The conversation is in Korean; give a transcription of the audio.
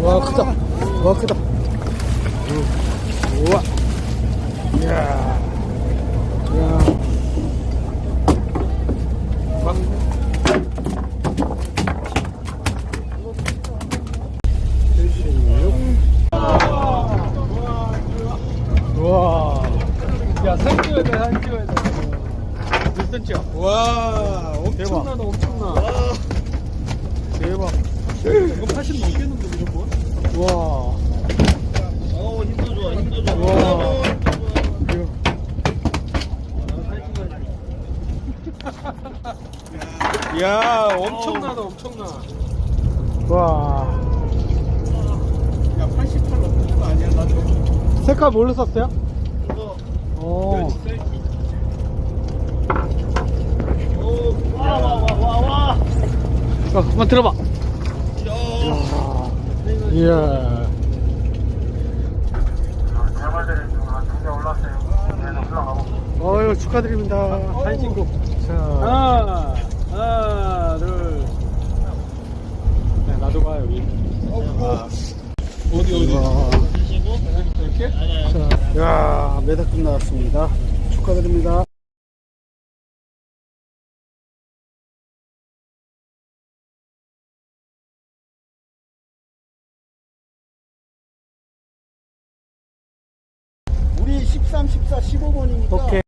와, 크다. 와, 크다. 우와. 이야. 이야. 광. 76. 우와. 야, 사진 찍어야 돼, 사진 찍어야 돼. 몇 센치야? 와 엄청나다, 엄청나. 대박. 이거 80 넘겠는데 와. 어 힘도 좋아 힘도 좋아 와. 야 엄청나다 엄청나 와. 야88 넘는 거 아니야 나 저거 색깔 뭘로 썼어요? 이거 오. 와와 와 와 와 어, 한번 들어봐. 이야. 어유 축하드립니다. 한신국. 자. 하나, 하나, 둘. 네, 나도 봐, 여기. 아. 어디 어디 와. 이렇게? 자, 야, 메다급 나왔습니다. 축하드립니다. 13, 14, 15번이니까 오케이.